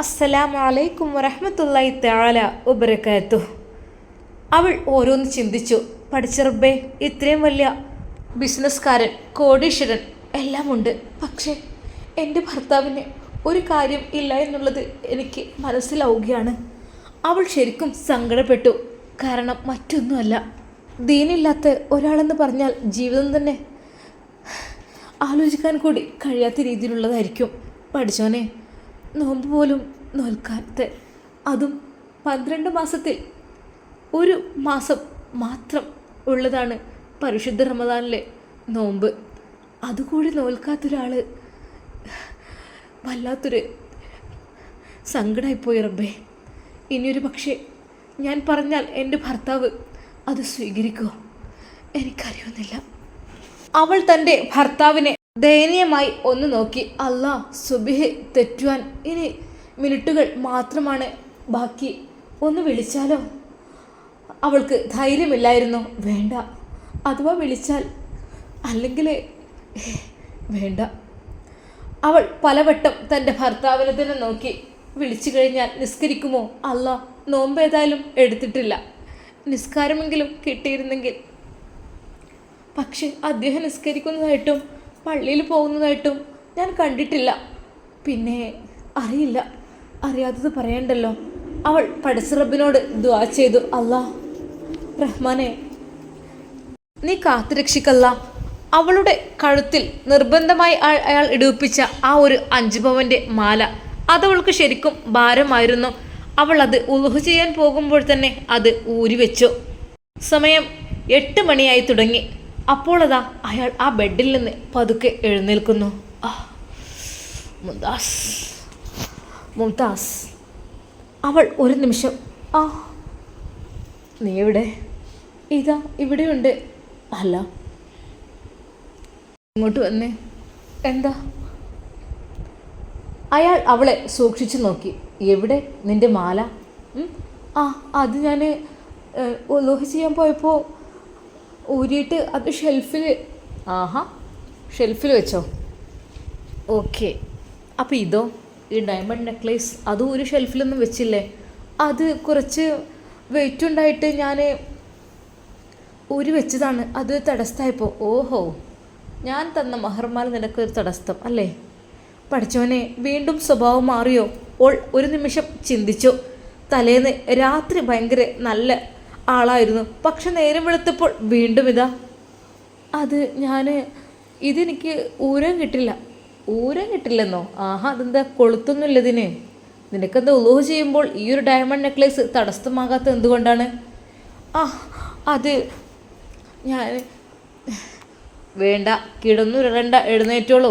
അസ്സലാമു അലൈക്കും വറഹ്മത്തുള്ളാഹി തആല വബറകാത്തു അവൾ ഓരോന്ന് ചിന്തിച്ചു. പഠിച്ചറബേ ഇത്രയും വലിയ ബിസിനസ്സുകാരൻ കോടീശ്വരൻ എല്ലാമുണ്ട്. പക്ഷേ എന്റെ ഭർത്താവിന് ഒരു കാര്യം ഇല്ല എന്നുള്ളത് എനിക്ക് മനസ്സിലാവുകയാണ്. അവൾ ശരിക്കും സങ്കടപ്പെട്ടു. കാരണം മറ്റൊന്നുമല്ല. ദീനില്ലാത്ത ഒരാളെന്ന് പറഞ്ഞാൽ ജീവിതം തന്നെ ആലോചിക്കാൻ കൂടി കഴിയാത്ത രീതിയിലുള്ളതായിരിക്കും. പഠിച്ചോനെ നോമ്പ് പോലും നോൽക്കാത്ത അതും പന്ത്രണ്ട് മാസത്തിൽ ഒരു മാസം മാത്രം ഉള്ളതാണ് പരിശുദ്ധ റമദാനിലെ നോമ്പ്. അതുകൂടി നോൽക്കാത്തൊരാൾ വല്ലാത്തൊരു സങ്കടമായിപ്പോയി റബ്ബേ. ഇനിയൊരു പക്ഷേ ഞാൻ പറഞ്ഞാൽ എന്റെ ഭർത്താവ് അത് സ്വീകരിക്കുമോ എനിക്കറിയുന്നില്ല. അവൾ തന്റെ ഭർത്താവിനെ ദയനീയമായി ഒന്ന് നോക്കി. അല്ലാ സുബിഹ് തെറ്റുവാൻ ഇനി മിനിറ്റുകൾ മാത്രമാണ് ബാക്കി. ഒന്ന് വിളിച്ചാലോ? അവൾക്ക് ധൈര്യമില്ലായിരുന്നു. വേണ്ട. അഥവാ വിളിച്ചാൽ അല്ലെങ്കിൽ വേണ്ട. അവൾ പലവട്ടം തന്റെ ഭർത്താവിനെ തന്നെ നോക്കി. വിളിച്ചു കഴിഞ്ഞാൽ നിസ്കരിക്കുമോ? അല്ല നോമ്പ് ഏതായാലും എടുത്തിട്ടില്ല. നിസ്കാരമെങ്കിലും കിട്ടിയിരുന്നെങ്കിൽ. പക്ഷെ അദ്ദേഹം നിസ്കരിക്കുന്നതായിട്ടും പള്ളിയിൽ പോകുന്നതായിട്ടും ഞാൻ കണ്ടിട്ടില്ല. പിന്നെ അറിയില്ല. അറിയാത്തത് പറയണ്ടല്ലോ. അവൾ പടസറബിനോട് ദ്വാ ചെയ്തു. അല്ലാ റഹ്മാനെ നീ കാത്തുരക്ഷിക്കല്ല. അവളുടെ കഴുത്തിൽ നിർബന്ധമായി അയാൾ ഇടിപ്പിച്ച ആ ഒരു അഞ്ച് പവന്റെ മാല. അതവൾക്ക് ശരിക്കും ഭാരമായിരുന്നു. അവൾ അത് ഉലുഹ് ചെയ്യാൻ പോകുമ്പോൾ തന്നെ അത് ഊരിവെച്ചു. സമയം എട്ട് മണിയായി തുടങ്ങി. അപ്പോൾ അതാ അയാൾ ആ ബെഡിൽ നിന്ന് പതുക്കെ എഴുന്നേൽക്കുന്നു. മുംതാസ് മുംതാസ് അവൾ ഒരു നിമിഷം ആ നീ എവിടെ? ഇതാ ഇവിടെയുണ്ട്. അല്ല ഇങ്ങോട്ട് വന്നേ. എന്താ? അയാൾ അവളെ സൂക്ഷിച്ചു നോക്കി. എവിടെ? നിന്റെ മാല? ആ അത് ഞാൻ ലോഹി ചെയ്യാൻ പോയപ്പോൾ ഊരിയിട്ട് അത് ഷെൽഫിൽ ആഹാ. ഷെൽഫിൽ വെച്ചോ. ഓക്കെ. അപ്പോൾ ഇതോ? ഈ ഡയമണ്ട് നെക്ലേസ് അതും ഒരു ഷെൽഫിലൊന്നും വെച്ചില്ലേ? അത് കുറച്ച് വെയിറ്റ് ഉണ്ടായിട്ട് ഞാൻ ഊരി വെച്ചതാണ്. അത് തടസ്സമായപ്പോൾ ഓഹോ. ഞാൻ തന്ന മഹർമാൽ നിനക്കൊരു തടസ്സം അല്ലേ? പഠിച്ചവനെ വീണ്ടും സ്വഭാവം മാറിയോ? ഓൾ ഒരു നിമിഷം ചിന്തിച്ചു. തലേന്ന് രാത്രി ഭയങ്കര നല്ല ആളായിരുന്നു. പക്ഷെ നേരം വെളുത്തപ്പോൾ വീണ്ടും ഇതാ അത് ഞാൻ ഇതെനിക്ക് ഊരം കിട്ടില്ല. ഊരം കിട്ടില്ലെന്നോ? ആഹാ അതെന്താ കൊളുത്തൊന്നുമില്ല ഇതിന്. നിനക്കെന്താ ഉലോഹ് ചെയ്യുമ്പോൾ ഈ ഒരു ഡയമണ്ട് നെക്ലേസ് തടസ്സമാകാത്ത എന്തുകൊണ്ടാണ്? ആ അത് ഞാൻ വേണ്ട കിടന്നുരുളണ്ട എഴുന്നേറ്റോളൂ.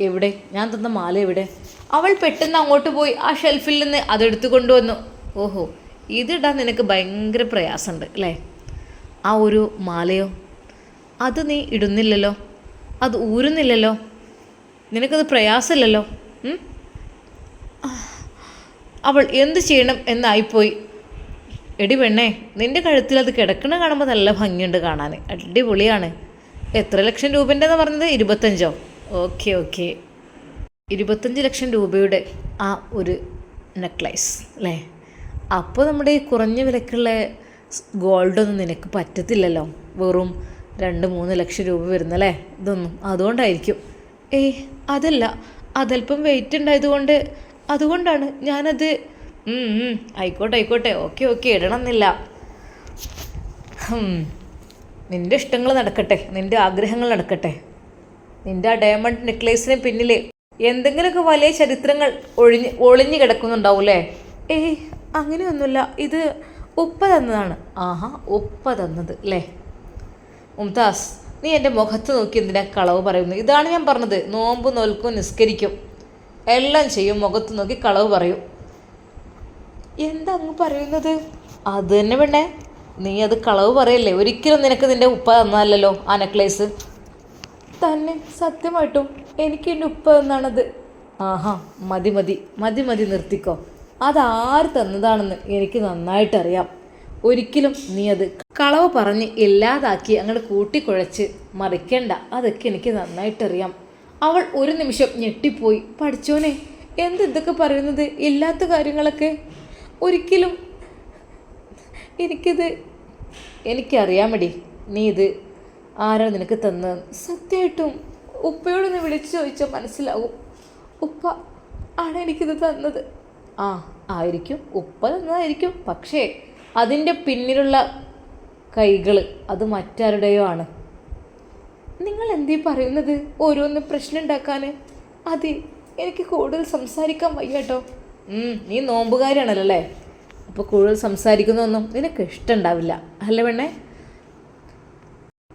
എവിടെ? ഞാൻ തന്ന മാല എവിടെ? അവൾ പെട്ടെന്ന് അങ്ങോട്ട് പോയി ആ ഷെൽഫിൽ നിന്ന് അതെടുത്തു കൊണ്ടുവന്നു. ഓഹോ ഇതിടാൻ നിനക്ക് ഭയങ്കര പ്രയാസമുണ്ട് അല്ലേ? ആ ഒരു മാലയോ? അത് നീ ഇടുന്നില്ലല്ലോ? അത് ഊരുന്നില്ലല്ലോ? നിനക്കത് പ്രയാസമില്ലല്ലോ? അവൾ എന്ത് ചെയ്യണം എന്നായിപ്പോയി. എടി പെണ്ണേ നിന്റെ കഴുത്തിൽ അത് കിടക്കണ കാണുമ്പോൾ നല്ല ഭംഗിയുണ്ട് കാണാൻ അടിപൊളിയാണ്. എത്ര ലക്ഷം രൂപന്റെന്ന് പറഞ്ഞത്? ഇരുപത്തഞ്ചോ? Okay okay. ഇരുപത്തഞ്ച് ലക്ഷം രൂപയുടെ ആ ഒരു നെക്ലൈസ് അല്ലേ? അപ്പോൾ നമ്മുടെ ഈ കുറഞ്ഞ വിലക്കുള്ള ഗോൾഡൊന്നും നിനക്ക് പറ്റത്തില്ലല്ലോ. വെറും രണ്ട് മൂന്ന് ലക്ഷം രൂപ വരുന്നല്ലേ? ഇതൊന്നും അതുകൊണ്ടായിരിക്കും. ഏയ് അതല്ല. അതല്പം വെയിറ്റ് ഉണ്ടായതുകൊണ്ട് അതുകൊണ്ടാണ് ഞാനത് ആയിക്കോട്ടെ ആയിക്കോട്ടെ. ഓക്കെ ഓക്കെ ഇടണമെന്നില്ല. നിന്റെ ഇഷ്ടങ്ങൾ നടക്കട്ടെ. നിന്റെ ആഗ്രഹങ്ങൾ നടക്കട്ടെ. നിന്റെ ആ ഡയമണ്ട് നെക്ലേസിന് പിന്നിൽ എന്തെങ്കിലുമൊക്കെ വലിയ ചരിത്രങ്ങൾ ഒഴിഞ്ഞ് ഒളിഞ്ഞു കിടക്കുന്നുണ്ടാവൂലേ ഏയ് അങ്ങനെയൊന്നുമില്ല. ഇത് ഉപ്പ തന്നതാണ് ആഹാ ഉപ്പ തന്നത് അല്ലേ മുംതാസ് നീ എന്റെ മുഖത്ത് നോക്കി എന്തിനാ കളവ് പറയുന്നു ഇതാണ് ഞാൻ പറഞ്ഞത്. നോമ്പ് നോൽക്കും നിസ്കരിക്കും. എല്ലാം ചെയ്യും മുഖത്ത് നോക്കി കളവ് പറയും. എന്താ അങ്ങ് പറയുന്നത്? അത് തന്നെ പെണ്ണേ. നീ അത് കളവ് പറയല്ലേ? ഒരിക്കലും നിനക്ക് നിന്റെ ഉപ്പ തന്നതല്ലോ ആ നെക്ലേസ്. തന്നെ സത്യമായിട്ടും എനിക്ക് എന്റെ ഉപ്പ തന്നാണത്. ആഹാ മതി മതി മതി മതി നിർത്തിക്കോ. അതാര് തന്നതാണെന്ന് എനിക്ക് നന്നായിട്ടറിയാം. ഒരിക്കലും നീ അത് കളവ് പറഞ്ഞ് ഇല്ലാതാക്കി അങ്ങോട്ട് കൂട്ടിക്കുഴച്ച് മറിക്കണ്ട. അതൊക്കെ എനിക്ക് നന്നായിട്ടറിയാം. അവൾ ഒരു നിമിഷം ഞെട്ടിപ്പോയി. പഠിച്ചോനെ എന്ത് ഇതൊക്കെ പറയുന്നത്? ഇല്ലാത്ത കാര്യങ്ങളൊക്കെ? ഒരിക്കലും എനിക്കിത് എനിക്കറിയാമടി. നീ ഇത് ആരാ നിനക്ക് തന്നത് സത്യമായിട്ടും ഉപ്പയോടൊന്ന് വിളിച്ചു ചോദിച്ചാൽ മനസ്സിലാവും. ഉപ്പ ആണ് എനിക്കിത് തന്നത്. ആ ആയിരിക്കും. ഉപ്പ തന്നതായിരിക്കും പക്ഷേ അതിന്റെ പിന്നിലുള്ള കൈകൾ അത് മറ്റാരുടെയോ ആണ്. നിങ്ങൾ എന്തേ പറയുന്നത്? ഓരോന്ന് പ്രശ്നം ഉണ്ടാക്കാൻ അതെ എനിക്ക് കൂടുതൽ സംസാരിക്കാൻ വയ്യ കേട്ടോ. നീ നോമ്പുകാരിയാണല്ലോ അല്ലേ അപ്പോൾ കൂടുതൽ സംസാരിക്കുന്നതൊന്നും നിനക്ക് ഇഷ്ടമുണ്ടാവില്ല. അല്ല പെണ്ണേ?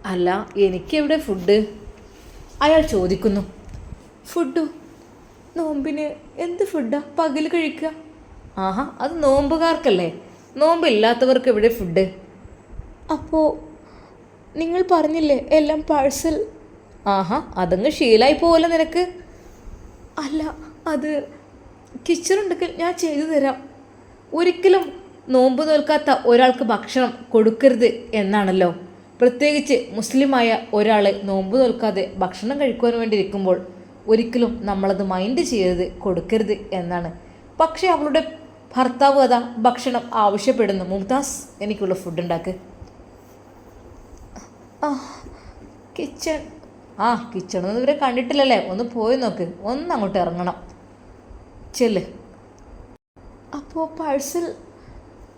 അല്ല എനിക്കെവിടെ ഫുഡ് അയാൾ ചോദിക്കുന്നു. ഫുഡോ നോമ്പിന് എന്ത് ഫുഡാ? പകൽ കഴിക്കുക. ആഹാ അത് നോമ്പുകാർക്കല്ലേ. നോമ്പില്ലാത്തവർക്ക് എവിടെ ഫുഡ്? അപ്പോൾ നിങ്ങൾ പറഞ്ഞില്ലേ എല്ലാം പാഴ്സൽ? ആഹാ അതങ്ങ് ശീലായി പോവല്ലോ നിനക്ക്? അല്ല അത് കിച്ചൺ ഉണ്ടെങ്കിൽ ഞാൻ ചെയ്തു തരാം. ഒരിക്കലും നോമ്പ് നോൽക്കാത്ത ഒരാൾക്ക് ഭക്ഷണം കൊടുക്കരുത് എന്നാണല്ലോ. പ്രത്യേകിച്ച് മുസ്ലിമായ ഒരാൾ നോമ്പ് നോൽക്കാതെ ഭക്ഷണം കഴിക്കുവാൻ വേണ്ടി ഇരിക്കുമ്പോൾ ഒരിക്കലും നമ്മളത് മൈൻഡ് ചെയ്യരുത് കൊടുക്കരുത് എന്നാണ്. പക്ഷേ അവളുടെ ഭർത്താവ് അതാ ഭക്ഷണം ആവശ്യപ്പെടുന്നു. മുംതാസ് എനിക്കുള്ള ഫുഡ് ഉണ്ടാക്ക്. ആ കിച്ചൺ ആ കിച്ചണൊന്നും ഇവരെ കണ്ടിട്ടില്ലല്ലേ? ഒന്ന് പോയി നോക്ക്. ഒന്ന് അങ്ങോട്ട് ഇറങ്ങണം. ചെല്ല്. അപ്പോൾ പാഴ്സൽ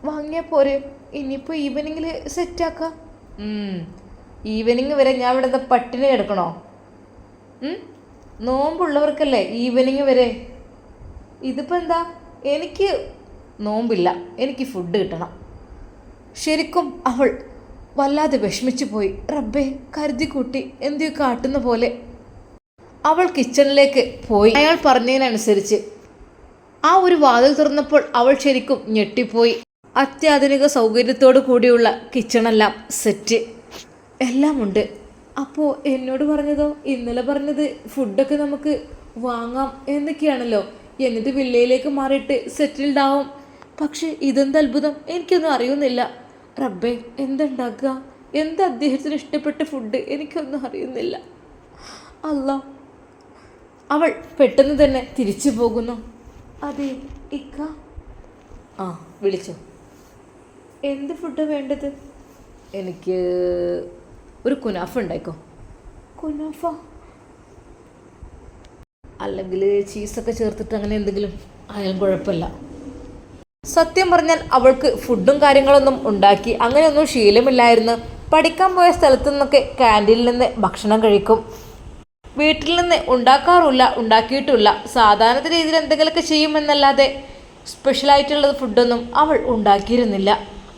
വാങ്ങിയാൽ പോരെ? ഇനിയിപ്പോൾ ഈവനിങ്ങിൽ സെറ്റാക്കാം ഈവനിങ് വരെ ഞാൻ ഇവിടുത്തെ പട്ടിണി കിടക്കണോ? നോമ്പുള്ളവർക്കല്ലേ ഈവനിങ് വരെ? ഇതിപ്പോൾ എന്താ? എനിക്ക് നോമ്പില്ല. എനിക്ക് ഫുഡ് കിട്ടണം. ശരിക്കും അവൾ വല്ലാതെ വിഷമിച്ചു പോയി. റബ്ബെ കരുതി കൂട്ടി എന്തിയോ കാട്ടുന്ന പോലെ. അവൾ കിച്ചണിലേക്ക് പോയി. അയാൾ പറഞ്ഞതിനനുസരിച്ച് ആ ഒരു വാതിൽ തുറന്നപ്പോൾ അവൾ ശരിക്കും ഞെട്ടിപ്പോയി. അത്യാധുനിക സൗകര്യത്തോടു കൂടിയുള്ള കിച്ചണെല്ലാം സെറ്റ് എല്ലാം ഉണ്ട് അപ്പോൾ എന്നോട് പറഞ്ഞതോ? ഇന്നലെ പറഞ്ഞത് ഫുഡൊക്കെ നമുക്ക് വാങ്ങാം എന്നൊക്കെയാണല്ലോ. എന്നിട്ട് വില്ലയിലേക്ക് മാറിയിട്ട് സെറ്റിൽഡ് ആവും. പക്ഷേ ഇതെന്ത് അത്ഭുതം? എനിക്കൊന്നും അറിയുന്നില്ല. റബ്ബേ എന്തുണ്ടാക്കുക? എന്ത് അദ്ദേഹത്തിന് ഇഷ്ടപ്പെട്ട ഫുഡ് എനിക്കൊന്നും അറിയുന്നില്ല. അല്ല അവൾ പെട്ടെന്ന് തന്നെ തിരിച്ചു പോകുന്നു. അതെ ഇക്ക. ആ വിളിച്ചോ. എന്ത് ഫുഡ് വേണ്ടത്? എനിക്ക് ഒരു കുനാഫ ഉണ്ടായിക്കോ? കുനാഫ? അല്ലെങ്കിൽ ചീസൊക്കെ ചേർത്തിട്ട് അങ്ങനെ എന്തെങ്കിലും? ആയാലും കുഴപ്പമില്ല. സത്യം പറഞ്ഞാൽ അവൾക്ക് ഫുഡും കാര്യങ്ങളൊന്നും ഉണ്ടാക്കി അങ്ങനെയൊന്നും ശീലമില്ലായിരുന്നു. പഠിക്കാൻ പോയ സ്ഥലത്തു നിന്നൊക്കെ ക്യാന്റീനിൽ നിന്ന് ഭക്ഷണം കഴിക്കും. വീട്ടിൽ നിന്ന് ഉണ്ടാക്കാറില്ല ഉണ്ടാക്കിയിട്ടില്ല സാധാരണ രീതിയിൽ എന്തെങ്കിലുമൊക്കെ ചെയ്യുമെന്നല്ലാതെ സ്പെഷ്യലായിട്ടുള്ളത് ഫുഡൊന്നും അവൾ ഉണ്ടാക്കിയിരുന്നില്ല.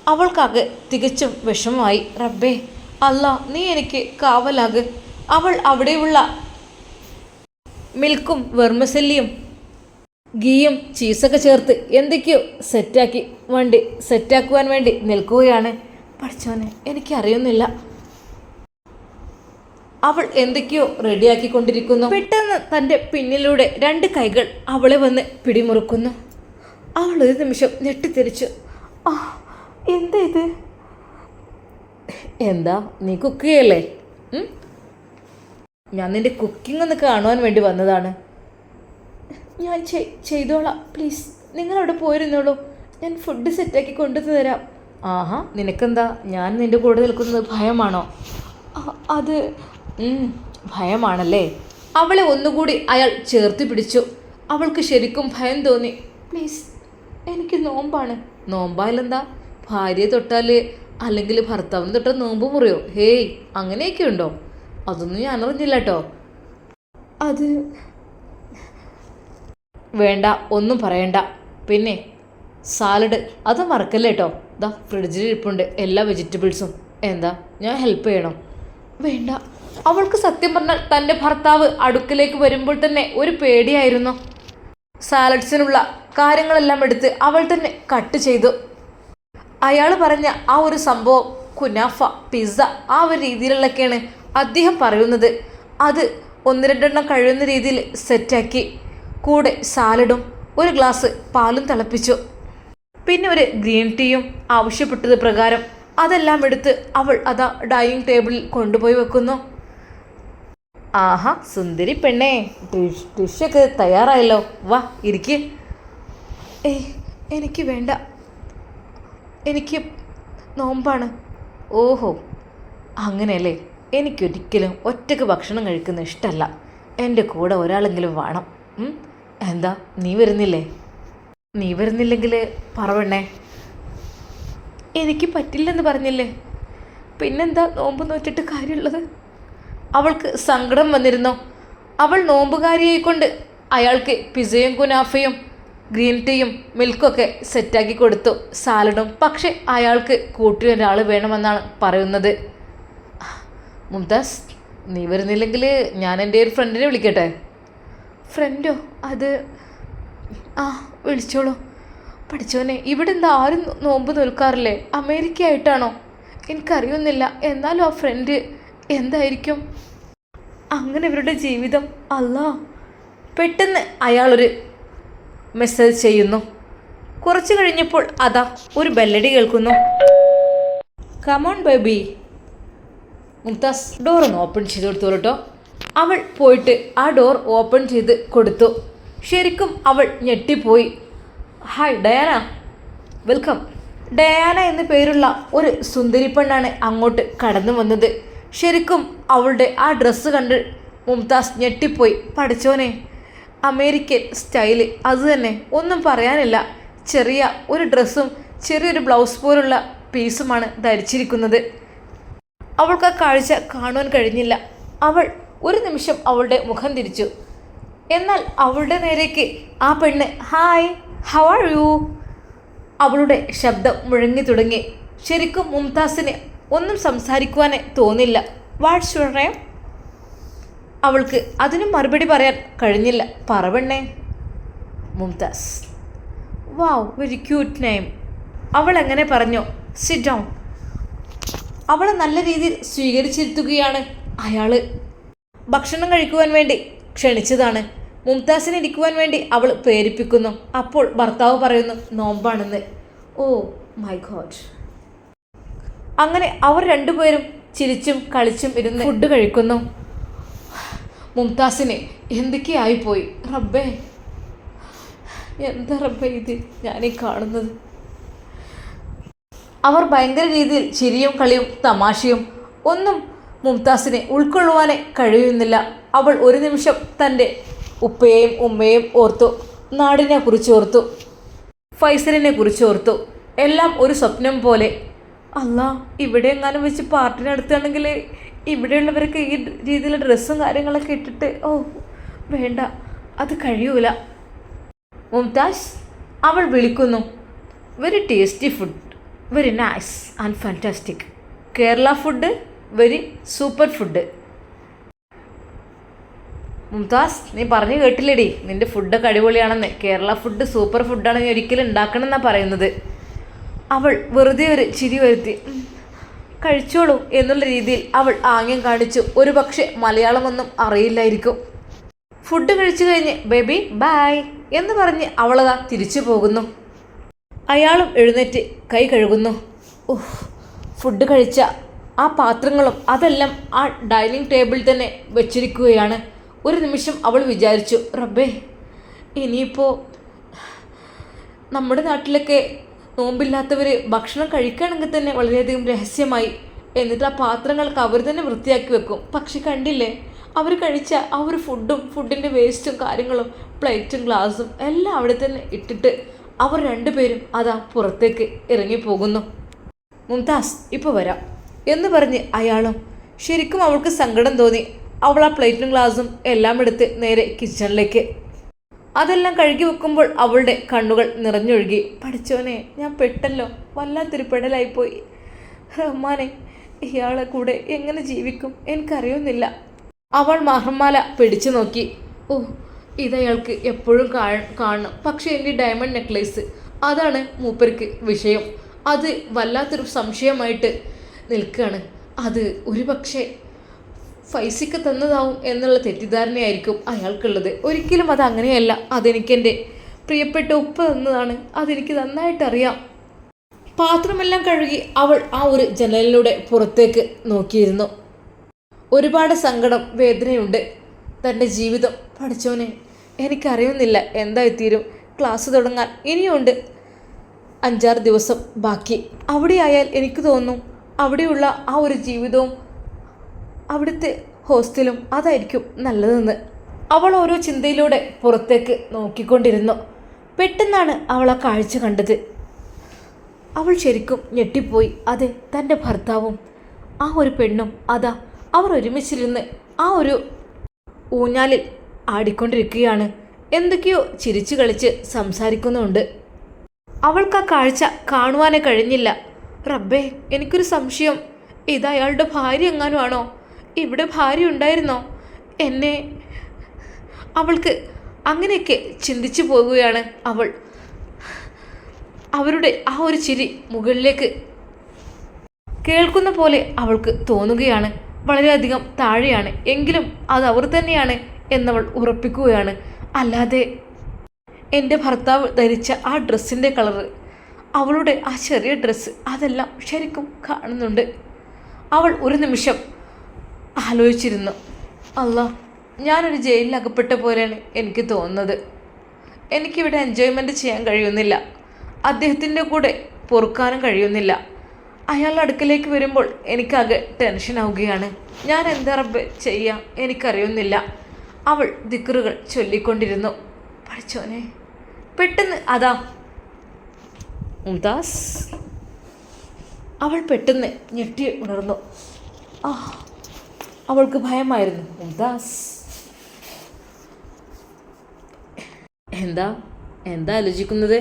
അവൾക്കാകെ തികച്ചും വിഷമമായി. റബ്ബേ അല്ല നീ എനിക്ക് കാവലാക്. അവൾ അവിടെയുള്ള മിൽക്കും വെർമസല്ലിയും ഗീയും ചീസൊക്കെ ചേർത്ത് എന്തൊക്കെയോ സെറ്റാക്കി വണ്ടി സെറ്റാക്കുവാൻ വേണ്ടി നിൽക്കുകയാണ്. പഠിച്ചോനെ എനിക്കറിയുന്നില്ല. അവൾ എന്തൊക്കെയോ റെഡിയാക്കിക്കൊണ്ടിരിക്കുന്നു. പെട്ടെന്ന് തന്റെ പിന്നിലൂടെ രണ്ട് കൈകൾ അവളെ വന്ന് പിടിമുറുക്കുന്നു. അവൾ ഒരു നിമിഷം ഞെട്ടിത്തിരിച്ചു ആ എന്താ ഇത്? എന്താ? നീ കുക്ക് ചെയ്യല്ലേ? ഞാൻ നിന്റെ കുക്കിംഗ് ഒന്ന് കാണുവാൻ വേണ്ടി വന്നതാണ്. ഞാൻ ചെയ്- ചെയ്തോളാം. പ്ലീസ് നിങ്ങൾ അവിടെ പോയിരുന്നോളൂ. ഞാൻ ഫുഡ് സെറ്റാക്കി കൊണ്ടുവന്ന് തരാം. ആഹാ നിനക്കെന്താ? ഞാൻ നിന്റെ കൂടെ നിൽക്കുന്നത് ഭയമാണോ? അത് ഭയമാണല്ലേ? അവളെ ഒന്നുകൂടി അയാൾ ചേർത്ത് പിടിച്ചു. അവൾക്ക് ശരിക്കും ഭയം തോന്നി. പ്ലീസ് എനിക്ക് നോമ്പാണ്. നോമ്പായാലെന്താ? ഭാര്യയെ തൊട്ടാൽ അല്ലെങ്കിൽ ഭർത്താവിന് തൊട്ട് നോമ്പ് മുറിയോ? ഹേയ് അങ്ങനെയൊക്കെ ഉണ്ടോ? അതൊന്നും ഞാൻ അറിഞ്ഞില്ല കേട്ടോ അത് വേണ്ട ഒന്നും പറയണ്ട. പിന്നെ സാലഡ് അത് മറക്കല്ലേ കേട്ടോ ദാ ഫ്രിഡ്ജിൽ ഇരിപ്പുണ്ട് എല്ലാ വെജിറ്റബിൾസും. എന്താ ഞാൻ ഹെൽപ്പ് ചെയ്യണോ? വേണ്ട. അവൾക്ക് സത്യം പറഞ്ഞാൽ തന്റെ ഭർത്താവ് അടുക്കലേക്ക് വരുമ്പോൾ തന്നെ ഒരു പേടിയായിരുന്നു. സാലഡ്സിനുള്ള കാര്യങ്ങളെല്ലാം എടുത്ത് അവൾ തന്നെ കട്ട് ചെയ്തു. അയാൾ പറഞ്ഞ ആ ഒരു സംഭവം കുനാഫ പിസ്സ ആ ഒരു രീതിയിലുള്ളൊക്കെയാണ് അദ്ദേഹം പറയുന്നത്. അത് ഒന്ന് രണ്ടെണ്ണം കഴിയുന്ന രീതിയിൽ സെറ്റാക്കി. കൂടെ സാലഡും ഒരു ഗ്ലാസ് പാലും തിളപ്പിച്ചു. പിന്നെ ഒരു ഗ്രീൻ ടീയും ആവശ്യപ്പെട്ടത് പ്രകാരം അതെല്ലാം എടുത്ത് അവൾ അതാ ഡൈനിങ് ടേബിളിൽ കൊണ്ടുപോയി വെക്കുന്നു. ആഹാ സുന്ദരി പെണ്ണേ ഡിഷ് ഡിഷൊക്കെ തയ്യാറായല്ലോ. വാ ഇരിക്ക്. ഏയ് എനിക്ക് വേണ്ട. എനിക്ക് നോമ്പാണ്. ഓഹോ അങ്ങനെയല്ലേ? എനിക്കൊരിക്കലും ഒറ്റയ്ക്ക് ഭക്ഷണം കഴിക്കുന്ന ഇഷ്ടമല്ല എന്റെ കൂടെ ഒരാളെങ്കിലും വേണം. എന്താ നീ വരുന്നില്ലേ? നീ വരുന്നില്ലെങ്കിൽ പറവണ്ണേ. എനിക്ക് പറ്റില്ലെന്ന് പറഞ്ഞില്ലേ? പിന്നെന്താ നോമ്പ് നോറ്റിട്ട് കാര്യമുള്ളത്? അവൾക്ക് സങ്കടം വന്നിരുന്നോ? അവൾ നോമ്പുകാരിയെക്കൊണ്ട് അയാൾക്ക് പിസയും കുനാഫയും ഗ്രീൻ ടീയും മിൽക്കൊക്കെ സെറ്റാക്കി കൊടുത്തു. സാലഡും. പക്ഷെ അയാൾക്ക് കൂട്ടി ഒരാൾ വേണമെന്നാണ് പറയുന്നത്. മുംതാസ് നീ വരുന്നില്ലെങ്കിൽ ഞാൻ എന്റെ ഒരു ഫ്രണ്ടിനെ വിളിക്കട്ടെ? ഫ്രണ്ടോ? അത് ആ വിളിച്ചോളൂ. പഠിച്ചോനെ ഇവിടെ എന്താ ആരും നോമ്പ് നിൽക്കാറില്ലേ? അമേരിക്ക ആയിട്ടാണോ എനിക്കറിയുന്നില്ല. എന്നാലും ആ ഫ്രണ്ട് എന്തായിരിക്കും? അങ്ങനെ ഇവരുടെ ജീവിതം. അല്ല പെട്ടെന്ന് അയാളൊരു മെസ്സേജ് ചെയ്യുന്നു. കുറച്ചു കഴിഞ്ഞപ്പോൾ അതാ ഒരു ബെല്ലടി കേൾക്കുന്നു. Come on baby Mumtaz door ഒന്ന് ഓപ്പൺ ചെയ്ത് കൊടുത്തു കേട്ടോ അവൾ പോയിട്ട് ആ ഡോർ ഓപ്പൺ ചെയ്ത് കൊടുത്തു. ശരിക്കും അവൾ ഞെട്ടിപ്പോയി. ഹായ് ഡയാന വെൽക്കം ഡയാന എന്ന പേരുള്ള ഒരു സുന്ദരി പെണ്ണാണ് അങ്ങോട്ട് കടന്നു വന്നത്. ശരിക്കും അവളുടെ ആ ഡ്രസ്സ് കണ്ട് മുംതാസ് ഞെട്ടിപ്പോയി. പഠിച്ചോനെ അമേരിക്കൻ സ്റ്റൈൽ. അത് തന്നെ. ഒന്നും പറയാനില്ല. ചെറിയ ഒരു ഡ്രസ്സും ചെറിയൊരു ബ്ലൗസ് പോലുള്ള പീസുമാണ് ധരിച്ചിരിക്കുന്നത്. അവൾക്ക് ആ കാഴ്ച കാണുവാൻ കഴിഞ്ഞില്ല. അവൾ ഒരു നിമിഷം അവളുടെ മുഖം തിരിച്ചു. എന്നാൽ അവളുടെ നേരേക്ക് ആ പെണ്ണ് ഹായ് ഹൗ ആർ യു അവളുടെ ശബ്ദം മുഴങ്ങി തുടങ്ങി. ശരിക്കും മുംതാസിന് ഒന്നും സംസാരിക്കുവാനേ തോന്നില്ല. വാട്സ് യുവർ നെയിം അവൾക്ക് അതിനും മറുപടി പറയാൻ കഴിഞ്ഞില്ല. പറവണ്ണേ. Mumtaz. Wow very cute name അവൾ എങ്ങനെ പറഞ്ഞു? സിറ്റ് ഡൗൺ അവളെ നല്ല രീതിയിൽ സ്വീകരിച്ചിരുത്തുകയാണ് അയാൾ ഭക്ഷണം കഴിക്കുവാൻ വേണ്ടി ക്ഷണിച്ചതാണ്. മുംതാസിനെ ഇരിക്കുവാൻ വേണ്ടി അവൾ പ്രേരിപ്പിക്കുന്നു. അപ്പോൾ ഭർത്താവ് പറയുന്നു നോമ്പാണെന്ന്. ഓ മൈ ഗോഡ് അങ്ങനെ അവർ രണ്ടുപേരും ചിരിച്ചും കളിച്ചും ഇരുന്ന് ഫുഡ് കഴിക്കുന്നു. മുംതാസിന് എന്തൊക്കെയായി പോയി റബ്ബേ എന്താ റബ്ബേ ഇത്? ഞാനീ കാണുന്നത്. അവർ ഭയങ്കര രീതിയിൽ ചിരിയും കളിയും തമാശയും ഒന്നും മുംതാസിനെ ഉൾക്കൊള്ളുവാനേ കഴിയുന്നില്ല. അവൾ ഒരു നിമിഷം തന്റെ ഉപ്പയെയും ഉമ്മയെയും ഓർത്തു നാടിനെ കുറിച്ച് ഓർത്തു ഫൈസലിനെ കുറിച്ച് ഓർത്തു. എല്ലാം ഒരു സ്വപ്നം പോലെ. അല്ല ഇവിടെ എങ്ങാനും വെച്ച് പാർട്ടി നടത്തുകയാണെങ്കിൽ ഇവിടെയുള്ളവരൊക്കെ ഈ രീതിയിൽ ഡ്രസ്സും കാര്യങ്ങളൊക്കെ ഇട്ടിട്ട് ഓ വേണ്ട അത് കഴിയൂല. മുംതാസ് അവൾ വിളിക്കുന്നു. Very tasty food very nice and fantastic Kerala food very super food Mumtaz നീ പറഞ്ഞു കേട്ടില്ലേടി നിന്റെ ഫുഡൊക്കെ അടിപൊളിയാണെന്ന്. കേരള ഫുഡ് സൂപ്പർ ഫുഡാണ് നീ ഒരിക്കലും ഉണ്ടാക്കണം എന്നാണ് പറയുന്നത്. അവൾ വെറുതെ ഒരു ചിരി വരുത്തി. "ഉം, കഴിച്ചോളൂ എന്നുള്ള രീതിയിൽ അവൾ ആംഗ്യം കാണിച്ചു. ഒരു പക്ഷേ മലയാളമൊന്നും അറിയില്ലായിരിക്കും. ഫുഡ് കഴിച്ചു കഴിഞ്ഞ് ബേബി ബായ് എന്ന് പറഞ്ഞ് അവളതാ തിരിച്ചു പോകുന്നു. അയാളും എഴുന്നേറ്റ് കൈ കഴുകുന്നു. ഓഹ് ഫുഡ് കഴിച്ച ആ പാത്രങ്ങളും അതെല്ലാം ആ ഡൈനിങ് ടേബിളിൽ തന്നെ വെച്ചിരിക്കുകയാണ്. ഒരു നിമിഷം അവൾ വിചാരിച്ചു റബ്ബേ ഇനിയിപ്പോൾ നമ്മുടെ നാട്ടിലൊക്കെ നോമ്പില്ലാത്തവർ ഭക്ഷണം കഴിക്കുകയാണെങ്കിൽ തന്നെ വളരെയധികം രഹസ്യമായി എന്നിട്ട് ആ പാത്രങ്ങൾക്ക് അവർ തന്നെ വൃത്തിയാക്കി വെക്കും. പക്ഷെ കണ്ടില്ലേ? അവർ കഴിച്ച ആ ഒരു ഫുഡും ഫുഡിന്റെ വേസ്റ്റും കാര്യങ്ങളും പ്ലേറ്റും ഗ്ലാസും എല്ലാം അവിടെ തന്നെ ഇട്ടിട്ട് അവർ രണ്ടുപേരും അതാ പുറത്തേക്ക് ഇറങ്ങിപ്പോകുന്നു. മുംതാസ് ഇപ്പോൾ വരാം എന്ന് പറഞ്ഞ് അയാളും ശരിക്കും അവൾക്ക് സങ്കടം തോന്നി. അവൾ ആ പ്ലേറ്റും ഗ്ലാസും എല്ലാം എടുത്ത് നേരെ കിച്ചണിലേക്ക് അതെല്ലാം കഴുകി വെക്കുമ്പോൾ അവളുടെ കണ്ണുകൾ നിറഞ്ഞൊഴുകി പഠിച്ചോനെ ഞാൻ പെട്ടല്ലോ വല്ലാത്തൊരു പെടലായിപ്പോയി. റഹ്മാനെ ഇയാളെ കൂടെ എങ്ങനെ ജീവിക്കും? എനിക്കറിയുന്നില്ല. അവൾ മഹർമാല പിടിച്ചു നോക്കി. ഓ ഇതയാൾക്ക് എപ്പോഴും കാണണം. പക്ഷേ എന്റെ ഡയമണ്ട് നെക്ലേസ് അതാണ് മൂപ്പർക്ക് വിഷയം. അത് വല്ലാത്തൊരു സംശയമായിട്ട് നിൽക്കുകയാണ്. അത് ഒരു പക്ഷേ ഫൈസിക്ക് തന്നതാവും എന്നുള്ള തെറ്റിദ്ധാരണയായിരിക്കും അയാൾക്കുള്ളത്. ഒരിക്കലും അത് അങ്ങനെയല്ല. അതെനിക്കെന്റെ പ്രിയപ്പെട്ട ഉപ്പ് തന്നതാണ്. അതെനിക്ക് നന്നായിട്ടറിയാം. പാത്രമെല്ലാം കഴുകി അവൾ ആ ഒരു ജനലിലൂടെ പുറത്തേക്ക് നോക്കിയിരുന്നു. ഒരുപാട് സങ്കടം വേദനയുണ്ട്. തന്റെ ജീവിതം. പഠിച്ചോനെ എനിക്കറിയുന്നില്ല എന്തായിത്തീരും. ക്ലാസ് തുടങ്ങാൻ ഇനിയുണ്ട്. അഞ്ചാറ് ദിവസം ബാക്കി. അവിടെയായാൽ എനിക്ക് തോന്നും അവിടെയുള്ള ആ ഒരു ജീവിതവും അവിടുത്തെ ഹോസ്റ്റലും അതായിരിക്കും നല്ലതെന്ന്. അവൾ ഓരോ ചിന്തയിലൂടെ പുറത്തേക്ക് നോക്കിക്കൊണ്ടിരുന്നു. പെട്ടെന്നാണ് അവൾ ആ കാഴ്ച കണ്ടത്. അവൾ ശരിക്കും ഞെട്ടിപ്പോയി. അതെ തന്റെ ഭർത്താവും ആ ഒരു പെണ്ണും അതാ അവർ ഒരുമിച്ചിരുന്ന് ആ ഒരു ഊഞ്ഞാലിൽ ആടിക്കൊണ്ടിരിക്കുകയാണ്. എന്തൊക്കെയോ ചിരിച്ചു കളിച്ച് സംസാരിക്കുന്നുണ്ട്. അവൾക്ക് ആ കാഴ്ച കാണുവാനേ കഴിഞ്ഞില്ല. റബ്ബേ എനിക്കൊരു സംശയം. ഇത് അയാളുടെ ഭാര്യ എങ്ങാനുമാണോ ഇവിടെ ഭാര്യ ഉണ്ടായിരുന്നോ? എന്നെ അവൾക്ക് അങ്ങനെയൊക്കെ ചിന്തിച്ചു പോകുകയാണ് അവൾ. അവരുടെ ആ ഒരു ചിരി മുകളിലേക്ക് കേൾക്കുന്ന പോലെ അവൾക്ക് തോന്നുകയാണ്. വളരെയധികം താഴെയാണ്. എങ്കിലും അത് അവർ തന്നെയാണ് എന്നവൾ ഉറപ്പിക്കുകയാണ്. അല്ലാതെ എന്റെ ഭർത്താവ് ധരിച്ച ആ ഡ്രസ്സിന്റെ കളറ് അവളുടെ ആ ചെറിയ ഡ്രസ്സ് അതെല്ലാം ശരിക്കും കാണുന്നുണ്ട്. അവൾ ഒരു നിമിഷം ആലോചിച്ചിരുന്നു. അല്ല ഞാനൊരു ജയിലിൽ അകപ്പെട്ട പോലെയാണ് എനിക്ക് തോന്നുന്നത്. എനിക്കിവിടെ എൻജോയ്മെന്റ് ചെയ്യാൻ കഴിയുന്നില്ല. അദ്ദേഹത്തിന്റെ കൂടെ പൊറുക്കാനും കഴിയുന്നില്ല. അയാളുടെ അടുക്കലേക്ക് വരുമ്പോൾ എനിക്കാകെ ടെൻഷനാവുകയാണ് ഞാൻ എന്താ റബ്ബ് ചെയ്യാം? എനിക്കറിയുന്നില്ല. അവൾ ദിക്കറുകൾ ചൊല്ലിക്കൊണ്ടിരുന്നു. പഠിച്ചോനെ പെട്ടെന്ന് അതാ. മുംതാസ് അവൾ പെട്ടെന്ന് ഞെട്ടി ഉണർന്നു. ആ അവൾക്ക് ഭയമായിരുന്നു. ഉദാസ് എന്താ? എന്താ ആലോചിക്കുന്നത്?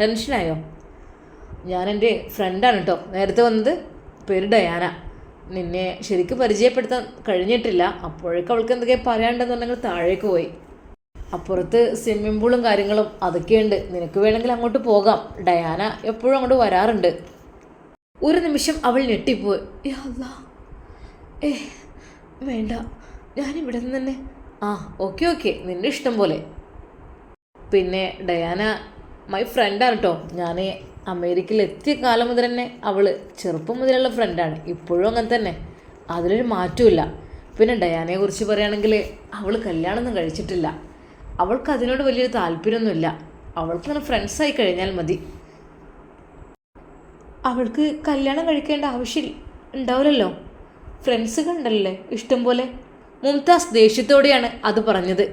ടെൻഷനായോ ഞാൻ എന്റെ ഫ്രണ്ടാണ് കേട്ടോ നേരത്തെ വന്നത് പേര് ഡയാന. നിന്നെ ശരിക്കും പരിചയപ്പെടുത്താൻ കഴിഞ്ഞിട്ടില്ല. അപ്പോഴേക്കും അവൾക്ക് എന്തൊക്കെ പറയാണ്ടെന്നുണ്ടെങ്കിൽ താഴേക്ക് പോയി. അപ്പുറത്ത് സ്വിമ്മിംഗ് പൂളും കാര്യങ്ങളും അതൊക്കെയുണ്ട്. നിനക്ക് വേണമെങ്കിൽ അങ്ങോട്ട് പോകാം. ഡയാന എപ്പോഴും അങ്ങോട്ട് വരാറുണ്ട്. ഒരു നിമിഷം അവൾ ഞെട്ടിപ്പോയി. അല്ലാ. ഏ വേണ്ട. ഞാനിവിടെ നിന്ന് തന്നെ ആ ഓക്കെ ഓക്കെ. നിന്റെ ഇഷ്ടം പോലെ. പിന്നെ ഡയാന മൈ ഫ്രണ്ടാണ് കേട്ടോ ഞാൻ അമേരിക്കയിൽ എത്തിയ കാലം മുതൽ തന്നെ അവൾ ചെറുപ്പം മുതലുള്ള ഫ്രണ്ടാണ് ഇപ്പോഴും അങ്ങനെ തന്നെ. അതിലൊരു മാറ്റമില്ല പിന്നെ ഡയാനയെ കുറിച്ച് പറയുകയാണെങ്കിൽ അവൾ കല്യാണമൊന്നും കഴിച്ചിട്ടില്ല. അവൾക്ക് അതിനോട് വലിയൊരു താല്പര്യമൊന്നുമില്ല. അവൾക്ക് അങ്ങനെ ഫ്രണ്ട്സായി കഴിഞ്ഞാൽ മതി. അവൾക്ക് കല്യാണം കഴിക്കേണ്ട ആവശ്യം ഉണ്ടാവില്ലല്ലോ. ഫ്രണ്ട്സുകൾ കണ്ടല്ലേ ഇഷ്ടം പോലെ മുംതാസ് ദേഷ്യത്തോടെയാണ് അത് പറഞ്ഞത്.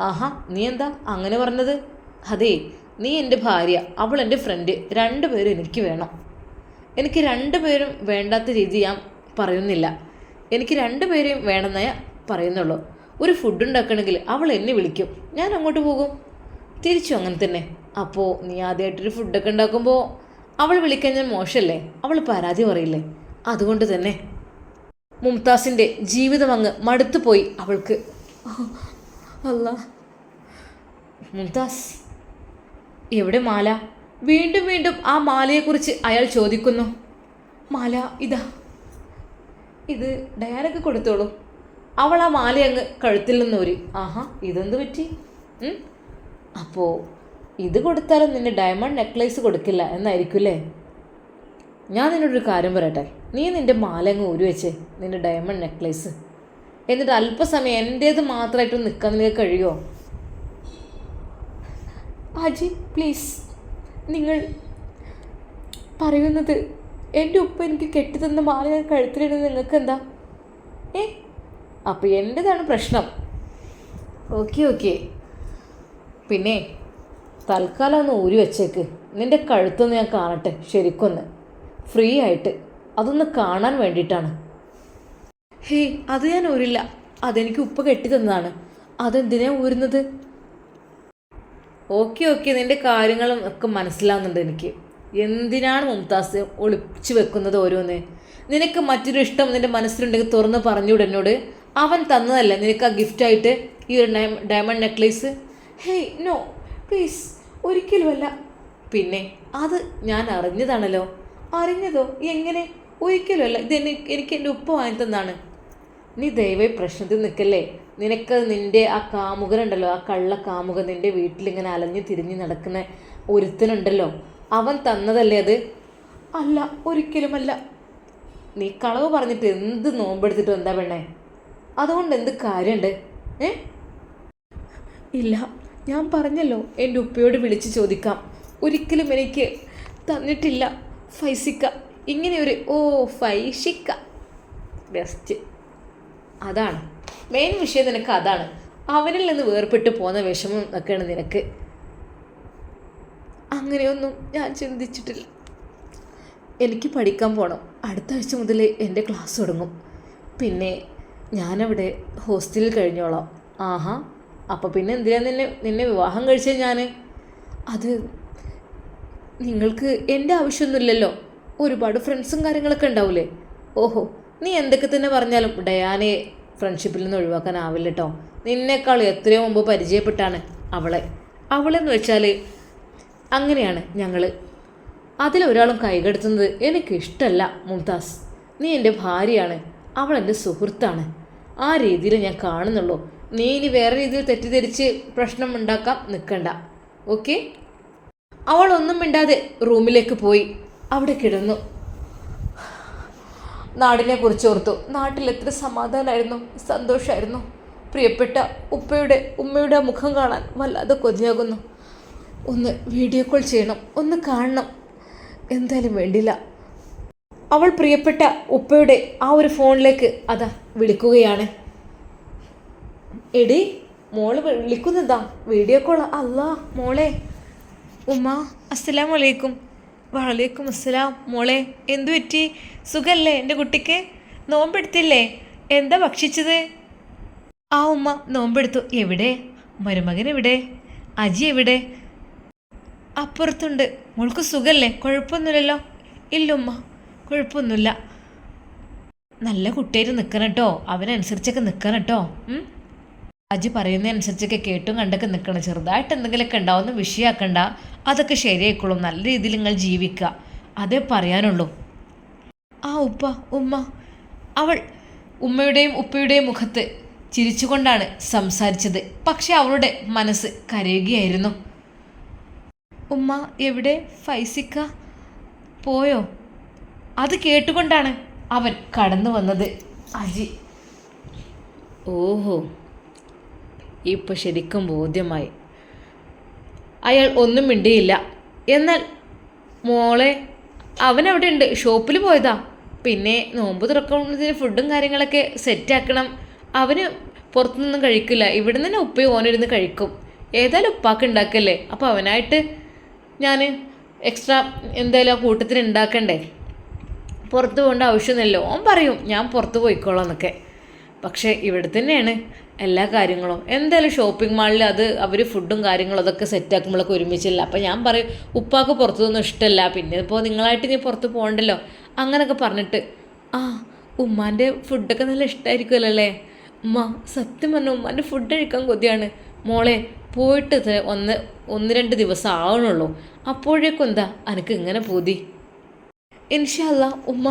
ആഹാ നീ എന്താ അങ്ങനെ പറഞ്ഞത്? അതേ നീ എന്റെ ഭാര്യ അവൾ എന്റെ ഫ്രണ്ട് രണ്ടുപേരും എനിക്ക് വേണം. എനിക്ക് രണ്ടുപേരും വേണ്ടാത്ത രീതി ഞാൻ പറയുന്നില്ല. എനിക്ക് രണ്ടുപേരെയും വേണമെന്നേ പറയുന്നുള്ളൂ. ഒരു ഫുഡ് ഉണ്ടാക്കണമെങ്കിൽ അവൾ എന്നെ വിളിക്കും. ഞാൻ അങ്ങോട്ട് പോകും. തിരിച്ചു അങ്ങനെ തന്നെ. അപ്പോൾ നീ ആദ്യമായിട്ടൊരു ഫുഡൊക്കെ ഉണ്ടാക്കുമ്പോൾ അവൾ വിളിക്കാൻ ഞാൻ മോശമല്ലേ? അവൾ പരാതി പറയില്ലേ? അതുകൊണ്ട് തന്നെ. മുംതാസിന്റെ ജീവിതം അങ്ങ് മടുത്തു പോയി അവൾക്ക്. അല്ല. മുംതാസ് എവിടെ മാല? വീണ്ടും വീണ്ടും ആ മാലയെക്കുറിച്ച് അയാൾ ചോദിക്കുന്നു. മാല ഇതാ. ഇത് ഡയാനക്ക് കൊടുത്തോളൂ. അവൾ ആ മാല അങ്ങ് കഴുത്തിൽ നിന്നൂരി ആഹാ ഇതെന്ത് പറ്റി? അപ്പോൾ ഇത് കൊടുത്താലും നിന്റെ ഡയമണ്ട് നെക്ലേസ് കൊടുക്കില്ല എന്നായിരിക്കുമല്ലേ ഞാൻ നിന്നോടൊരു കാര്യം പറയട്ടെ? നീ നിന്റെ മാലങ്ങ് ഊരി വെച്ചേ നിന്റെ ഡയമണ്ട് നെക്ലേസ് എന്നിട്ട് അല്പസമയം എന്റേത് മാത്രമായിട്ട് നിൽക്കാൻ നിനക്ക് കഴിയുമോ അജി പ്ലീസ് നിങ്ങൾ പറയുന്നത് എന്റെ ഉപ്പ എനിക്ക് കെട്ടിത്തന്ന മാല ഞാൻ കഴുത്തിലിടുന്നത് നിങ്ങൾക്ക് എന്താ? ഏ? അപ്പോൾ എന്റെതാണ് പ്രശ്നം? Okay okay. പിന്നെ തൽക്കാലം ഒന്ന് ഊരി വെച്ചേക്ക്. നിന്റെ കഴുത്തൊന്ന് ഞാൻ കാണട്ടെ ശരിക്കൊന്ന്. ഫ്രീ ആയിട്ട്. അതൊന്ന് കാണാൻ വേണ്ടിയിട്ടാണ്. ഹേയ് അത് ഞാൻ ഊരില്ല. അതെനിക്ക് ഉപ്പ് കെട്ടി തന്നതാണ്. അതെന്തിനാ ഊരുന്നത്? Okay okay. നിന്റെ കാര്യങ്ങളും ഒക്കെ മനസ്സിലാവുന്നുണ്ട് എനിക്ക്. എന്തിനാണ് മുംതാസ് ഒളിച്ചു വെക്കുന്നത് ഓരോന്ന്? നിനക്ക് മറ്റൊരു ഇഷ്ടം നിന്റെ മനസ്സിലുണ്ടെങ്കിൽ തുറന്ന് പറഞ്ഞൂടെ എന്നോട്. അവൻ തന്നതല്ല നിനക്ക് ആ ഗിഫ്റ്റായിട്ട് ഈ ഒരു diamond necklace? Hey no. Please. ഒരിക്കലുമല്ല. പിന്നെ അത് ഞാൻ അറിഞ്ഞതാണല്ലോ. അറിഞ്ഞതോ? എങ്ങനെ? ഒരിക്കലുമല്ല. ഇത് എന്നെ എനിക്ക് എന്റെ ഉപ്പ വാങ്ങി തന്നാണ്. നീ ദയവായി പ്രശ്നത്തിൽ നിൽക്കല്ലേ? നിനക്ക് നിന്റെ ആ കാമുകനുണ്ടല്ലോ ആ കള്ള കാമുകൻ നിന്റെ വീട്ടിലിങ്ങനെ അലഞ്ഞു തിരിഞ്ഞ് നടക്കുന്ന ഒരുത്തനുണ്ടല്ലോ. അവൻ തന്നതല്ലേ അത്? അല്ല ഒരിക്കലുമല്ല. നീ കളവ് പറഞ്ഞിട്ട് എന്ത് നോമ്പെടുത്തിട്ടും എന്താ പെണ്ണേ? അതുകൊണ്ട് എന്ത് കാര്യമുണ്ട്? ഏ? ഇല്ല ഞാൻ പറഞ്ഞല്ലോ എന്റെ ഉപ്പയോട് വിളിച്ച് ചോദിക്കാം. ഒരിക്കലും എനിക്ക് തന്നിട്ടില്ല. ഫൈസിക്ക. ഇങ്ങനെ ഒരു ഓ ഫൈഷിക്ക ബെസ്റ്റ് അതാണ്. മെയിൻ വിഷയം നിനക്ക് അതാണ്. അവനിൽ നിന്ന് വേർപെട്ട് പോകുന്ന വിഷമം ഒക്കെയാണ് നിനക്ക്. അങ്ങനെയൊന്നും ഞാൻ ചിന്തിച്ചിട്ടില്ല. എനിക്ക് പഠിക്കാൻ പോകണം അടുത്ത ആഴ്ച മുതൽ എന്റെ ക്ലാസ് തുടങ്ങും. പിന്നെ ഞാനവിടെ ഹോസ്റ്റലിൽ കഴിഞ്ഞോളാം. ആഹാ. അപ്പോൾ പിന്നെ എന്തിനാ നിന്നെ നിന്നെ വിവാഹം കഴിച്ചത് ഞാൻ അത് നിങ്ങൾക്ക് എന്റെ ആവശ്യമൊന്നുമില്ലല്ലോ. ഒരുപാട് ഫ്രണ്ട്സും കാര്യങ്ങളൊക്കെ ഉണ്ടാവില്ലേ ഓഹോ നീ എന്തൊക്കെ തന്നെ പറഞ്ഞാലും ഡയാനെ ഫ്രണ്ട്ഷിപ്പിൽ നിന്ന് ഒഴിവാക്കാനാവില്ല കേട്ടോ നിന്നേക്കാൾ എത്രയോ മുമ്പ് പരിചയപ്പെട്ടാണ് അവളെ. അവളെന്ന് വെച്ചാൽ അങ്ങനെയാണ് ഞങ്ങൾ അതിലൊരാളും കൈകെടുത്തുന്നത് എനിക്കിഷ്ടമല്ല മുംതാസ്. നീ എന്റെ ഭാര്യയാണ് അവൾ എന്റെ സുഹൃത്താണ്. ആ രീതിയിൽ ഞാൻ കാണുന്നുള്ളൂ. നീ ഇനി വേറെ രീതിയിൽ തെറ്റിദ്ധരിച്ച് പ്രശ്നം ഉണ്ടാക്കാൻ നിൽക്കണ്ട ഓക്കെ? അവൾ ഒന്നും മിണ്ടാതെ റൂമിലേക്ക് പോയി. അവിടെ കിടന്നു. നാടിനെ കുറിച്ച് ഓർത്തു. നാട്ടിൽ എത്ര സമാധാനമായിരുന്നു സന്തോഷമായിരുന്നു പ്രിയപ്പെട്ട ഉപ്പയുടെ ഉമ്മയുടെ മുഖം കാണാൻ വല്ലാതെ കൊതിയാകുന്നു. ഒന്ന് വീഡിയോ കോൾ ചെയ്യണം. ഒന്ന് കാണണം. എന്തായാലും വേണ്ടില്ല. അവൾ പ്രിയപ്പെട്ട ഉപ്പയുടെ ആ ഒരു ഫോണിലേക്ക് അതാ വിളിക്കുകയാണ്. എടി മോൾ വിളിക്കുന്നതാ വീഡിയോ കോൾ അല്ലാ മോളെ. ഉമ്മ അസ്സലാം വലൈക്കും വലൈക്കും അസ്സലാം. മോളെ എന്തു പറ്റി? സുഖല്ലേ എന്റെ കുട്ടിക്ക്? നോമ്പെടുത്തില്ലേ? എന്താ ഭക്ഷിച്ചത്? ആ ഉമ്മ നോമ്പെടുത്തു. എവിടെ? മരുമകൻ എവിടെ? അജി എവിടെ? അപ്പുറത്തുണ്ട്. മോൾക്ക് സുഖല്ലേ? കുഴപ്പമൊന്നുമില്ലല്ലോ? ഇല്ല ഉമ്മ കുഴപ്പമൊന്നുമില്ല. നല്ല കുട്ടിയായിട്ട് നിൽക്കണം കേട്ടോ. അവനനുസരിച്ചൊക്കെ നിൽക്കണം കേട്ടോ? അജി പറയുന്നതനുസരിച്ചൊക്കെ കേട്ടും കണ്ടൊക്കെ നിൽക്കണം. ചെറുതായിട്ട് എന്തെങ്കിലുമൊക്കെ ഉണ്ടാവുന്ന വിഷയമാക്കണ്ട അതൊക്കെ ശരിയായിക്കോളും. നല്ല രീതിയിൽ നിങ്ങൾ ജീവിക്കുക. അതേ പറയാനുള്ളൂ. ആ ഉപ്പ ഉമ്മ അവൾ ഉമ്മയുടെയും ഉപ്പയുടെയും മുഖത്ത് ചിരിച്ചുകൊണ്ടാണ് സംസാരിച്ചത്. പക്ഷെ അവളുടെ മനസ്സ് കരയുകയായിരുന്നു. ഉമ്മ എവിടെ? ഫൈസിക്ക പോയോ? അത് കേട്ടുകൊണ്ടാണ് അവൻ കടന്നു വന്നത്. അജി. ഓഹോ. ഇപ്പൊ ശരിക്കും ബോധ്യമായി. അയാൾ ഒന്നും മിണ്ടിയില്ല. എന്നാൽ മോളെ അവൻ അവിടെ ഉണ്ട് ഷോപ്പിൽ പോയതാ. പിന്നെ നോമ്പ് തുറക്കുന്നതിന് ഫുഡും കാര്യങ്ങളൊക്കെ സെറ്റാക്കണം. അവന് പുറത്തുനിന്നും കഴിക്കില്ല. ഇവിടെ നിന്ന് ഉപ്പയും ഓനിരുന്ന് കഴിക്കും. ഏതായാലും ഉപ്പാക്ക് ഉണ്ടാക്കല്ലേ? അപ്പോൾ അവനായിട്ട് ഞാൻ എക്സ്ട്രാ എന്തായാലും ആ കൂട്ടത്തിന് ഉണ്ടാക്കണ്ടേ? പുറത്ത് പോകേണ്ട ആവശ്യമൊന്നുമില്ല. ഓൻ പറയും ഞാൻ പുറത്ത് പോയിക്കോളാം എന്നൊക്കെ. പക്ഷേ ഇവിടെ തന്നെയാണ് എല്ലാ കാര്യങ്ങളും. എന്തായാലും ഷോപ്പിംഗ് മാളിൽ അത് അവർ ഫുഡും കാര്യങ്ങളും അതൊക്കെ സെറ്റാക്കുമ്പോഴൊക്കെ ഒരുമിച്ചില്ല. അപ്പോൾ ഞാൻ പറയും ഉപ്പാക്ക് പുറത്തുനിന്നും ഇഷ്ടമല്ല പിന്നെ ഇപ്പോൾ നിങ്ങളായിട്ട് ഇനി പുറത്ത് പോകണ്ടല്ലോ? അങ്ങനെയൊക്കെ പറഞ്ഞിട്ട് ആ ഉമ്മാന്റെ ഫുഡൊക്കെ നല്ല ഇഷ്ടമായിരിക്കുമല്ലോ അല്ലേ ഉമ്മ സത്യം പറഞ്ഞ ഉമ്മാന്റെ ഫുഡ് കഴിക്കാൻ കൊതിയാണ്. മോളെ പോയിട്ട് ഒന്ന് ഒന്ന് രണ്ട് ദിവസം ആവണുള്ളൂ. അപ്പോഴേക്കും എന്താ? എനിക്ക് ഇങ്ങനെ പൂതി. ഇൻഷല്ല ഉമ്മ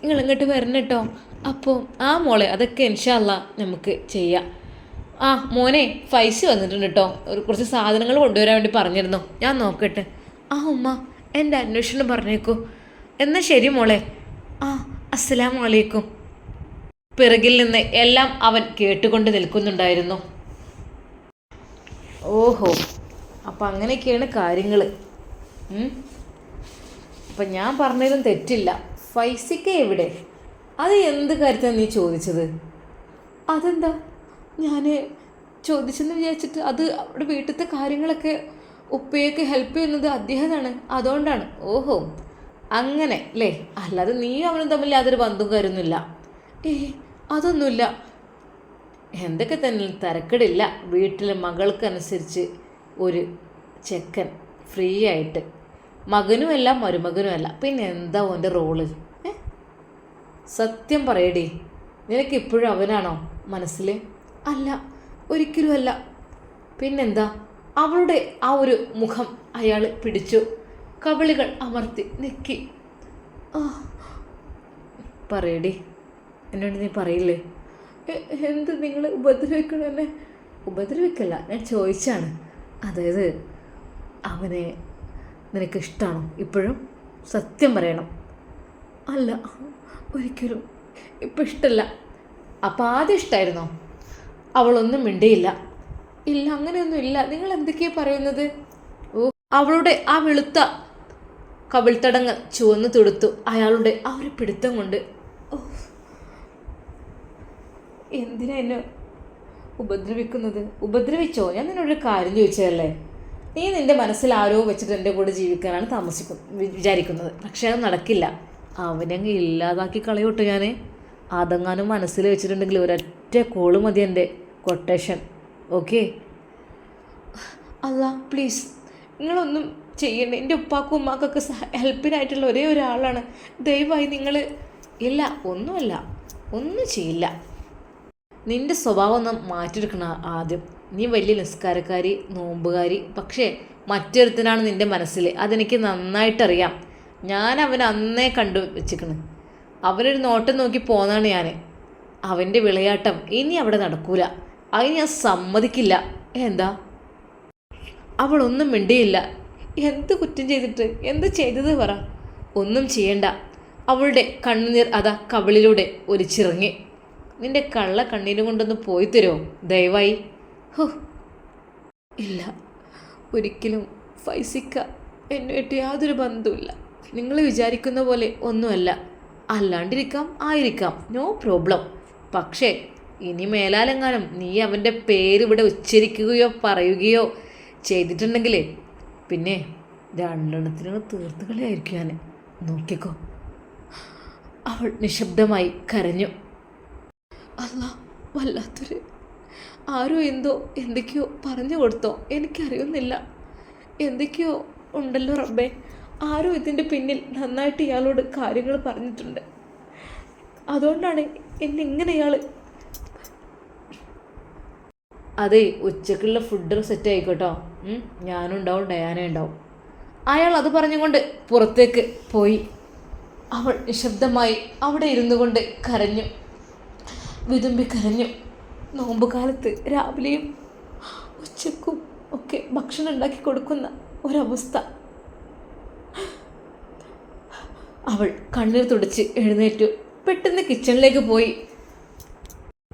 നിങ്ങൾ ഇങ്ങോട്ട് വരണം കേട്ടോ അപ്പോൾ ആ മോളെ അതൊക്കെ ഇൻഷല്ല നമുക്ക് ചെയ്യാം. ആ മോനെ ഫൈസി വന്നിട്ടുണ്ട് കേട്ടോ ഒരു കുറച്ച് സാധനങ്ങൾ കൊണ്ടുവരാൻ വേണ്ടി പറഞ്ഞിരുന്നോ. ഞാൻ നോക്കട്ടെ. ആ ഉമ്മ എന്റെ അന്വേഷണം പറഞ്ഞേക്കൂ. എന്നാൽ ശരി മോളെ. ആ അസ്സലാമു അലൈക്കും. പിറകിൽ നിന്ന് എല്ലാം അവൻ കേട്ടുകൊണ്ട് നിൽക്കുന്നുണ്ടായിരുന്നു. ഓഹോ അപ്പം അങ്ങനെയൊക്കെയാണ് കാര്യങ്ങൾ അപ്പം ഞാൻ പറഞ്ഞതിലും തെറ്റില്ല. ഫൈസിക്ക എവിടെ? അത് എന്ത് കാര്യത്തിനാണ് നീ ചോദിച്ചത്? അതെന്താ? ഞാൻ ചോദിച്ചെന്ന് വിചാരിച്ചിട്ട് അത് അവിടെ വീട്ടിലത്തെ കാര്യങ്ങളൊക്കെ ഉപ്പയൊക്കെ ഹെൽപ്പ് ചെയ്യുന്നത് അദ്ദേഹമാണ് അതുകൊണ്ടാണ്. ഓഹോ. അങ്ങനെ അല്ലേ അല്ലാതെ നീ അവനും തമ്മിൽ യാതൊരു ബന്ധവും കരുന്നില്ല ഏ അതൊന്നുമില്ല. എന്തൊക്കെ തന്നെ തിരക്കിടില്ല. വീട്ടിലെ മകൾക്കനുസരിച്ച് ഒരു ചെക്കൻ ഫ്രീ ആയിട്ട്. മകനുമല്ല മരുമകനുമല്ല. പിന്നെ എന്താ ഓന്റെ റോൾ സത്യം പറയടി. നിനക്ക് ഇപ്പോഴും അവനാണോ മനസ്സിൽ അല്ല ഒരിക്കലും അല്ല പിന്നെന്താ? അവളുടെ ആ ഒരു മുഖം അയാൾ പിടിച്ചു. കവിളികൾ അമർത്തി നെക്കി ആ പറയടി. എന്നോട് നീ പറയില്ലേ? എന്ത് നിങ്ങൾ ഉപദ്രവിക്കണം എന്നെ? ഉപദ്രവിക്കല്ല ഞാൻ ചോദിച്ചാണ്. അതായത് അവനെ നിനക്കിഷ്ടമാണോ ഇപ്പോഴും? സത്യം പറയണം. അല്ല ഒരിക്കലും. ഇപ്പം ഇഷ്ടമല്ല അപ്പം ആദ്യം ഇഷ്ടമായിരുന്നോ അവളൊന്നും മിണ്ടിയില്ല. ഇല്ല അങ്ങനെയൊന്നും ഇല്ല. നിങ്ങൾ എന്തൊക്കെയാ പറയുന്നത്? ഓ അവളുടെ ആ വെളുത്ത കവിൾത്തടങ്ങ് ചുവന്ന് തുടുത്തു. അയാളുടെ ആ ഒരു പിടുത്തം കൊണ്ട്. ഓ എന്തിനാ എന്നെ ഉപദ്രവിക്കുന്നത്? ഉപദ്രവിച്ചോ? ഞാൻ നിന്നോടൊരു കാര്യം ചോദിച്ചതല്ലേ? നീ നിന്റെ മനസ്സിൽ ആരോ വെച്ചിട്ട് എന്റെ കൂടെ ജീവിക്കാനാണ് താമസിക്കും വിചാരിക്കുന്നത്. പക്ഷേ അത് നടക്കില്ല. അവനങ്ങ് ഇല്ലാതാക്കി കളയോട്ടോ ഞാൻ അതങ്ങാനും മനസ്സിൽ വെച്ചിട്ടുണ്ടെങ്കിൽ ഒരൊറ്റ കോൾ മതി എന്റെ കൊട്ടേഷൻ ഓക്കെ അല്ല പ്ലീസ് നിങ്ങളൊന്നും ചെയ്യണ്ട. എന്റെ ഉപ്പാക്കും ഉമ്മാക്കൊക്കെ ഹെൽപ്പിനായിട്ടുള്ള ഒരേ ഒരാളാണ്. ദയവായി നിങ്ങൾ ഇല്ല ഒന്നുമല്ല. ഒന്നും ചെയ്യില്ല. നിന്റെ സ്വഭാവം ഒന്ന് മാറ്റിയെടുക്കണം ആദ്യം. നീ വലിയ നിസ്കാരക്കാരി നോമ്പുകാരി. പക്ഷേ മറ്റൊരുത്തനാണ് നിന്റെ മനസ്സിൽ അതെനിക്ക് നന്നായിട്ടറിയാം. ഞാൻ അവൻ അന്നേ കണ്ടു വെച്ചിക്കണ്. അവനൊരു നോട്ടം നോക്കി പോന്നാണ് ഞാൻ അവന്റെ വിളയാട്ടം ഇനി അവിടെ നടക്കൂല. അതിന് ഞാൻ സമ്മതിക്കില്ല. എന്താ? അവളൊന്നും മിണ്ടിയില്ല. എന്ത് കുറ്റം ചെയ്തിട്ട്? എന്ത് ചെയ്തത് പറ? ഒന്നും ചെയ്യണ്ട. അവളുടെ കണ്ണുനീർ അതാ കവിളിലൂടെ ഒലിച്ചിറങ്ങി. നിന്റെ കള്ള കണ്ണീരും കൊണ്ടൊന്ന് പോയി തരുമോ ദയവായി. ഹോ. ഇല്ല. ഒരിക്കലും ഫൈസിക്ക എന്നുമായിട്ട് യാതൊരു ബന്ധവുമില്ല. നിങ്ങൾ വിചാരിക്കുന്ന പോലെ ഒന്നുമല്ല. അല്ലാണ്ടിരിക്കാം ആയിരിക്കാം. നോ പ്രോബ്ലം പക്ഷേ ഇനി മേലാലെങ്ങാനും നീ അവന്റെ പേര് ഇവിടെ ഉച്ചരിക്കുകയോ പറയുകയോ ചെയ്തിട്ടുണ്ടെങ്കിൽ പിന്നെ രണ്ടെണ്ണത്തിനും തീർത്ത് കളിയായിരിക്കും ഞാൻ നോക്കിക്കോ. അവൾ നിശബ്ദമായി കരഞ്ഞു. അല്ല വല്ലാത്തൊരു ആരോ എന്തോ എന്തൊക്കെയോ പറഞ്ഞു കൊടുത്തോ. എനിക്കറിയുന്നില്ല. എന്തൊക്കെയോ ഉണ്ടല്ലോ റബ്ബേ. ആരോ ഇതിന്റെ പിന്നിൽ നന്നായിട്ട് ഇയാളോട് കാര്യങ്ങൾ പറഞ്ഞിട്ടുണ്ട്. അതുകൊണ്ടാണ് എന്നെ ഇങ്ങനെ ഇയാൾ അതെ ഉച്ചക്കുള്ള ഫുഡ് സെറ്റ് ആയിക്കോട്ടോ. ഞാനും ഉണ്ടാവും ഡയാന ഉണ്ടാവും. അയാൾ അത് പറഞ്ഞുകൊണ്ട് പുറത്തേക്ക് പോയി. അവൾ നിശബ്ദമായി അവിടെ ഇരുന്നു കൊണ്ട് കരഞ്ഞു. വിതുമ്പി കരഞ്ഞു. നോമ്പുകാലത്ത് രാവിലെയും ഉച്ചക്കും ഒക്കെ ഭക്ഷണം ഉണ്ടാക്കി കൊടുക്കുന്ന ഒരവസ്ഥ. അവൾ കണ്ണീർ തുടച്ച് എഴുന്നേറ്റു. പെട്ടെന്ന് കിച്ചണിലേക്ക് പോയി.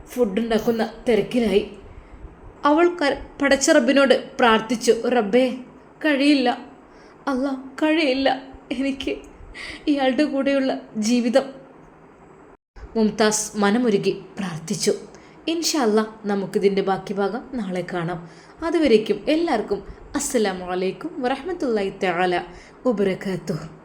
ഫുഡ് ഉണ്ടാക്കുന്ന തിരക്കിലായി. അവൾ പടച്ച റബ്ബിനോട് പ്രാർത്ഥിച്ചു റബ്ബേ കഴിയില്ല. അല്ല കഴിയില്ല. എനിക്ക് ഇയാളുടെ കൂടെയുള്ള ജീവിതം. മുംതാസ് മനമുരുകി പ്രാർത്ഥിച്ചു. ഇൻഷല്ല നമുക്കിതിന്റെ ബാക്കി ഭാഗം നാളെ കാണാം. അതുവരേക്കും എല്ലാവർക്കും അസ്സലാമു അലൈക്കും വറഹമത്തല്ലായി തആല വബറകാതുഹു.